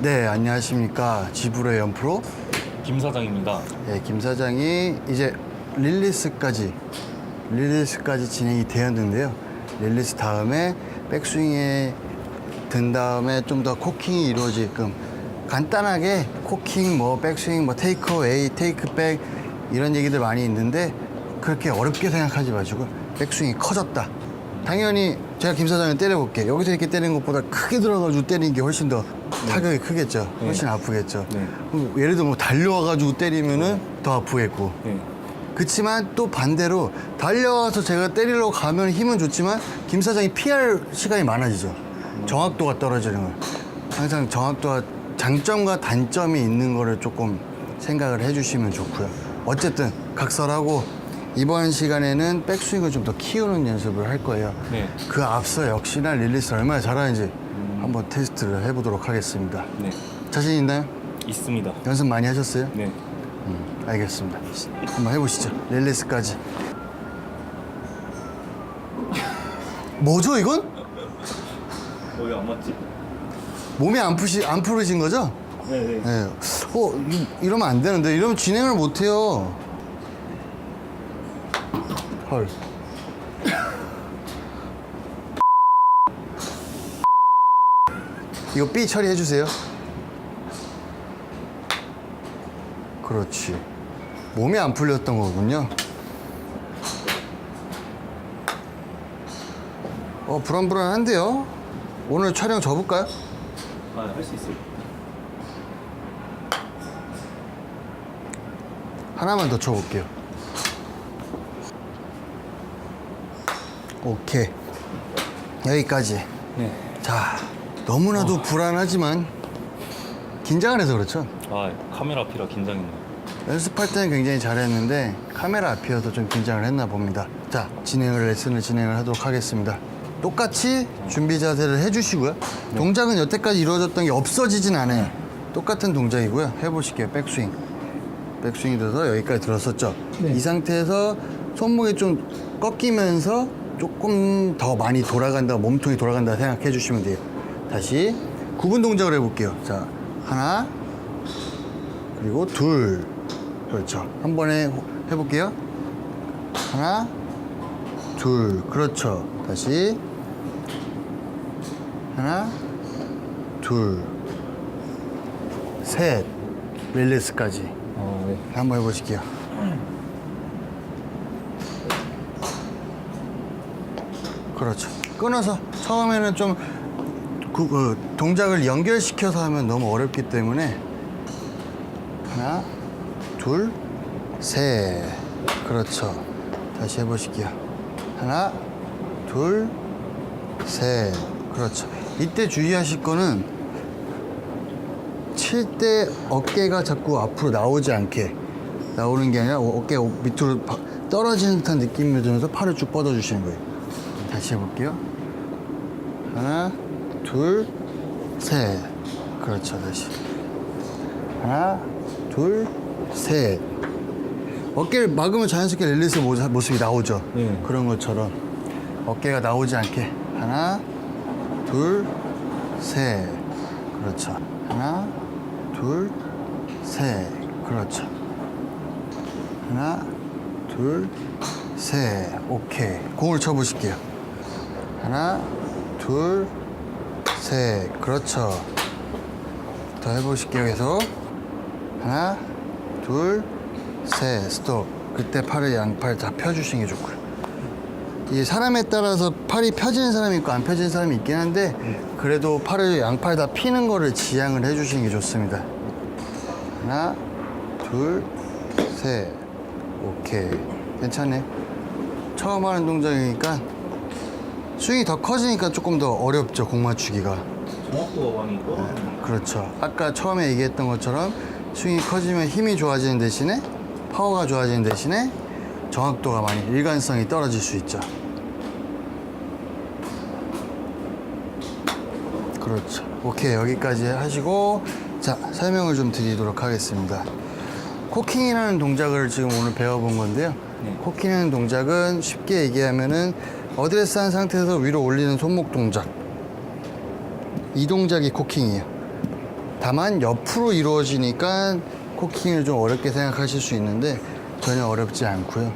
네, 안녕하십니까. 지브로의 연프로. 김 사장입니다. 네, 김 사장이 이제 릴리스까지, 릴리스까지 진행이 되었는데요. 릴리스 다음에 백스윙에 든 다음에 좀 더 코킹이 이루어지게끔 간단하게 코킹, 뭐 백스윙, 뭐 테이크어웨이, 테이크백 이런 얘기들 많이 있는데 그렇게 어렵게 생각하지 마시고 백스윙이 커졌다. 당연히 제가 김 사장을 때려볼게. 여기서 이렇게 때리는 것보다 크게 들어가지고 때리는 게 훨씬 더 타격이 크겠죠. 훨씬 아프겠죠. 네. 그럼 예를 들어 뭐 달려와가지고 때리면은 더 아프겠고. 네. 그렇지만 또 반대로 달려와서 제가 때리려고 가면 힘은 좋지만 김 사장이 피할 시간이 많아지죠. 정확도가 떨어지는 걸. 항상 정확도가 장점과 단점이 있는 거를 조금 생각을 해주시면 좋고요. 어쨌든 각설하고 이번 시간에는 백스윙을 좀 더 키우는 연습을 할 거예요. 네. 그 앞서 역시나 릴리스 얼마나 잘하는지 한번 테스트를 해보도록 하겠습니다. 네. 자신 있나요? 있습니다. 연습 많이 하셨어요? 네. 음, 알겠습니다. 한번 해보시죠. 릴리스까지. 뭐죠 이건? 여기 안 맞지? 몸이 안 푸시 안 푸르신 거죠? 네, 네. 네. 어 이, 이러면 안 되는데 이러면 진행을 못 해요. 헐. 이거 B 처리해 주세요. 그렇지. 몸이 안 풀렸던 거군요. 어 불안불안한데요. 오늘 촬영 접을까요? 아, 할 수 있어요. 하나만 더 쳐볼게요. 오케이. 여기까지. 네. 자, 너무나도 불안하지만 긴장을 해서 그렇죠. 아, 카메라 앞이라 긴장했네요. 연습할 때는 굉장히 잘했는데 카메라 앞이어서 좀 긴장을 했나 봅니다. 자, 진행을 레슨을 진행을 하도록 하겠습니다. 똑같이 준비 자세를 해주시고요. 동작은 여태까지 이루어졌던 게 없어지진 않아요. 똑같은 동작이고요. 해보실게요. 백스윙. 백스윙이 들어서 여기까지 들었었죠. 이 상태에서 손목이 좀 꺾이면서 조금 더 많이 돌아간다, 몸통이 돌아간다 생각해 주시면 돼요. 다시 구분 동작을 해볼게요. 자, 하나, 그리고 둘. 그렇죠. 한 번에 호- 해볼게요. 하나, 둘. 그렇죠. 다시. 하나, 둘, 셋. 릴리스까지. 아, 네. 한번 해보실게요. 그렇죠. 끊어서 처음에는 좀 그, 그 동작을 연결시켜서 하면 너무 어렵기 때문에 하나, 둘, 셋. 그렇죠. 다시 해보실게요. 하나, 둘, 셋. 그렇죠. 이때 주의하실 거는 칠 때 어깨가 자꾸 앞으로 나오지 않게 나오는 게 아니라 어깨 밑으로 바- 떨어지는 듯한 느낌을 들면서 팔을 쭉 뻗어주시는 거예요. 다시 해볼게요. 하나, 둘, 셋. 그렇죠. 다시. 하나, 둘, 셋. 어깨를 막으면 자연스럽게 릴리스 모습- 모습이 나오죠. 네. 그런 것처럼 어깨가 나오지 않게 하나, 둘, 셋. 그렇죠. 하나, 둘, 셋. 그렇죠. 하나, 둘, 셋. 오케이. 공을 쳐보실게요. 하나, 둘, 셋. 그렇죠. 더 해보실게요. 계속. 하나, 둘, 셋. 스톱. 그때 팔을 양팔 다 펴주시는 게 좋고요. 이게 사람에 따라서 팔이 펴지는 사람이 있고 안 펴지는 사람이 있긴 한데 그래도 팔을 양팔 다 피는 거를 지향을 해주시는 게 좋습니다. 하나, 둘, 셋. 오케이. 괜찮네. 처음 하는 동작이니까 스윙이 더 커지니까 조금 더 어렵죠, 공 맞추기가. 정확도가 많이 떨어지네. 그렇죠. 아까 처음에 얘기했던 것처럼 스윙이 커지면 힘이 좋아지는 대신에 파워가 좋아지는 대신에 정확도가 많이 일관성이 떨어질 수 있죠. 그렇죠. 오케이 여기까지 하시고 자 설명을 좀 드리도록 하겠습니다. 코킹이라는 동작을 지금 오늘 배워본 건데요. 네. 코킹이라는 동작은 쉽게 얘기하면은 어드레스 한 상태에서 위로 올리는 손목 동작. 이 동작이 코킹이에요. 다만 옆으로 이루어지니까 코킹을 좀 어렵게 생각하실 수 있는데 전혀 어렵지 않고요.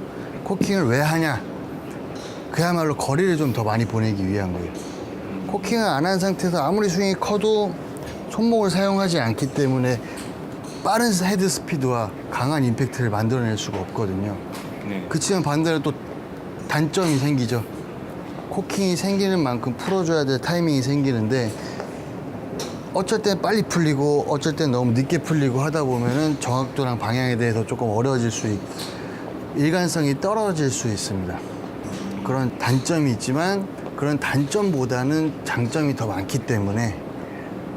코킹을 왜 하냐? 그야말로 거리를 좀 더 많이 보내기 위한 거예요. 코킹을 안 한 상태에서 아무리 스윙이 커도 손목을 사용하지 않기 때문에 빠른 헤드 스피드와 강한 임팩트를 만들어낼 수가 없거든요. 네. 그치만 반대로 또 단점이 생기죠. 코킹이 생기는 만큼 풀어줘야 될 타이밍이 생기는데 어쩔 땐 빨리 풀리고 어쩔 땐 너무 늦게 풀리고 하다 보면은 정확도랑 방향에 대해서 조금 어려워질 수 있, 일관성이 떨어질 수 있습니다. 그런 단점이 있지만 그런 단점보다는 장점이 더 많기 때문에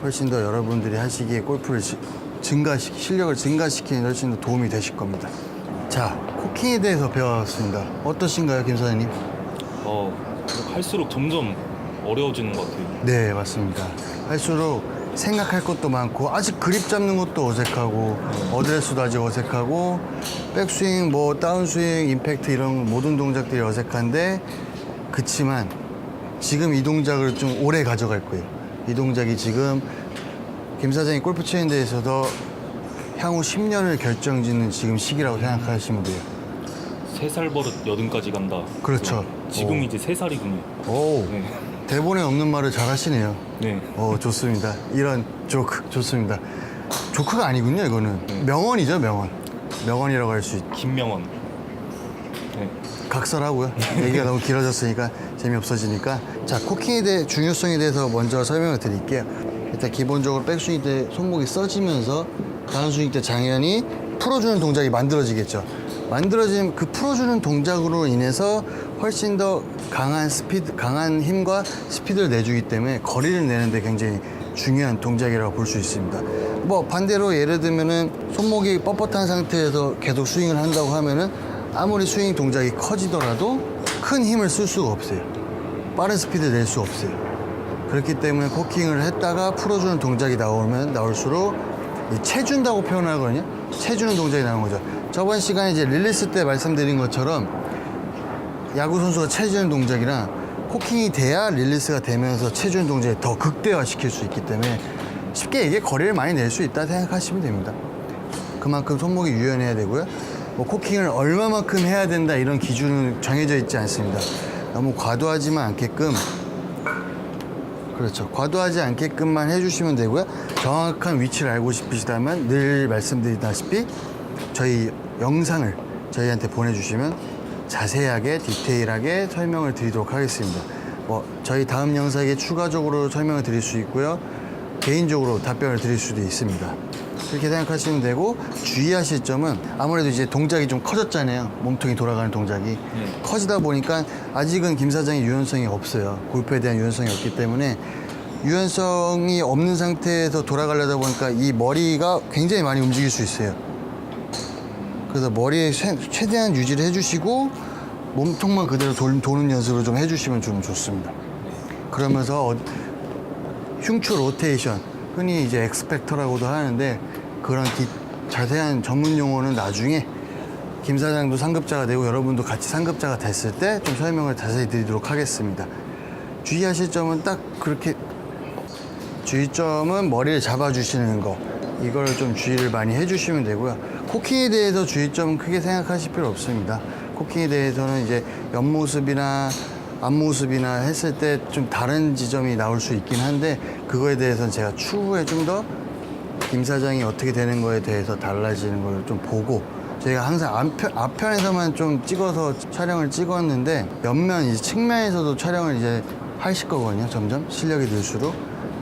훨씬 더 여러분들이 하시기에 골프를 지- 증가시 실력을 증가시키는 데 훨씬 더 도움이 되실 겁니다. 자, 코킹에 대해서 배웠습니다. 어떠신가요, 김 사장님? 어, 할수록 점점 어려워지는 것 같아요. 네, 맞습니다. 할수록 생각할 것도 많고 아직 그립 잡는 것도 어색하고 어드레스도 아직 어색하고 백스윙, 뭐 다운스윙, 임팩트 이런 모든 동작들이 어색한데 그치만 지금 이 동작을 좀 오래 가져갈 거예요. 이 동작이 지금 김 사장이 골프 치는 데에서도 향후 10년을 결정짓는 지금 시기라고 생각하시면 돼요. 세살 버릇 여든까지 간다. 그렇죠. 지금 오. 이제 세 살이군요. 오, 네. 대본에 없는 말을 잘 하시네요. 네. 어 좋습니다. 이런 조크 좋습니다. 조크가 아니군요 이거는 명언이죠 명언. 명언이라고 할 수 있. 김명원. 네. 각설하고요. 얘기가 너무 길어졌으니까 재미없어지니까 자 코킹에 대해 중요성에 대해서 먼저 설명을 드릴게요. 일단 기본적으로 백스윙 때 손목이 써지면서 다운스윙 때 당연히 풀어주는 동작이 만들어지겠죠. 만들어진 그 풀어주는 동작으로 인해서 훨씬 더 강한 스피드, 강한 힘과 스피드를 내주기 때문에 거리를 내는데 굉장히 중요한 동작이라고 볼 수 있습니다. 뭐 반대로 예를 들면은 손목이 뻣뻣한 상태에서 계속 스윙을 한다고 하면은 아무리 스윙 동작이 커지더라도 큰 힘을 쓸 수가 없어요. 빠른 스피드 낼 수 없어요. 그렇기 때문에 코킹을 했다가 풀어주는 동작이 나오면 나올수록 이 채준다고 표현하거든요. 채주는 동작이 나오는 거죠. 저번 시간에 이제 릴리스 때 말씀드린 것처럼 야구 선수가 채주는 동작이랑 코킹이 돼야 릴리스가 되면서 채주는 동작을 더 극대화시킬 수 있기 때문에 쉽게 얘기해 거리를 많이 낼 수 있다 생각하시면 됩니다. 그만큼 손목이 유연해야 되고요. 뭐 코킹을 얼마만큼 해야 된다 이런 기준은 정해져 있지 않습니다. 너무 과도하지만 않게끔 그렇죠. 과도하지 않게끔만 해주시면 되고요. 정확한 위치를 알고 싶으시다면 늘 말씀드리다시피 저희 영상을 저희한테 보내주시면 자세하게 디테일하게 설명을 드리도록 하겠습니다. 뭐 저희 다음 영상에 추가적으로 설명을 드릴 수 있고요. 개인적으로 답변을 드릴 수도 있습니다. 그렇게 생각하시면 되고 주의하실 점은 아무래도 이제 동작이 좀 커졌잖아요. 몸통이 돌아가는 동작이 커지다 보니까 아직은 김 사장의 유연성이 없어요. 골프에 대한 유연성이 없기 때문에 유연성이 없는 상태에서 돌아가려다 보니까 이 머리가 굉장히 많이 움직일 수 있어요. 그래서 머리에 최- 최대한 유지를 해주시고 몸통만 그대로 돌, 도는 연습을 좀 해주시면 좀 좋습니다. 그러면서 어- 흉추 로테이션 흔히 이제 엑스펙터라고도 하는데 그런 기- 자세한 전문 용어는 나중에 김 사장도 상급자가 되고 여러분도 같이 상급자가 됐을 때 좀 설명을 자세히 드리도록 하겠습니다. 주의하실 점은 딱 그렇게 주의점은 머리를 잡아주시는 거 이걸 좀 주의를 많이 해주시면 되고요. 코킹에 대해서 주의점은 크게 생각하실 필요 없습니다. 코킹에 대해서는 이제 옆모습이나 앞모습이나 했을 때 좀 다른 지점이 나올 수 있긴 한데 그거에 대해서는 제가 추후에 좀 더 김 사장이 어떻게 되는 거에 대해서 달라지는 걸 좀 보고 저희가 항상 앞편, 앞편에서만 좀 찍어서 촬영을 찍었는데 옆면 이제 측면에서도 촬영을 이제 하실 거거든요 점점 실력이 늘수록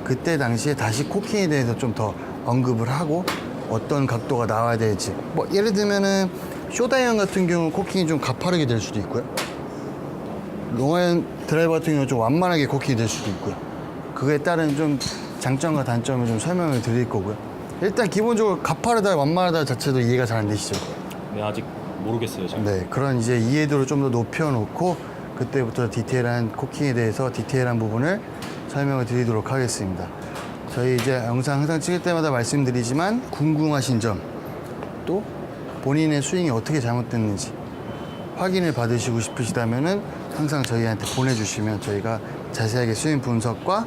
그때 당시에 다시 코킹에 대해서 좀 더 언급을 하고 어떤 각도가 나와야 될지 뭐 예를 들면은 쇼다이언 같은 경우 코킹이 좀 가파르게 될 수도 있고요 롱앤 드라이버 같은 경우 좀 완만하게 코킹이 될 수도 있고요. 그거에 따른 좀 장점과 단점을 좀 설명을 드릴 거고요. 일단 기본적으로 가파르다, 완만하다 자체도 이해가 잘 안 되시죠? 네, 아직 모르겠어요, 제가. 네, 그런 이제 이해도를 좀 더 높여놓고 그때부터 디테일한 코킹에 대해서 디테일한 부분을 설명을 드리도록 하겠습니다. 저희 이제 영상 항상 찍을 때마다 말씀드리지만 궁금하신 점 또 본인의 스윙이 어떻게 잘못됐는지 확인을 받으시고 싶으시다면은 항상 저희한테 보내주시면 저희가 자세하게 스윙 분석과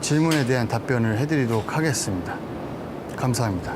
질문에 대한 답변을 해드리도록 하겠습니다. 감사합니다.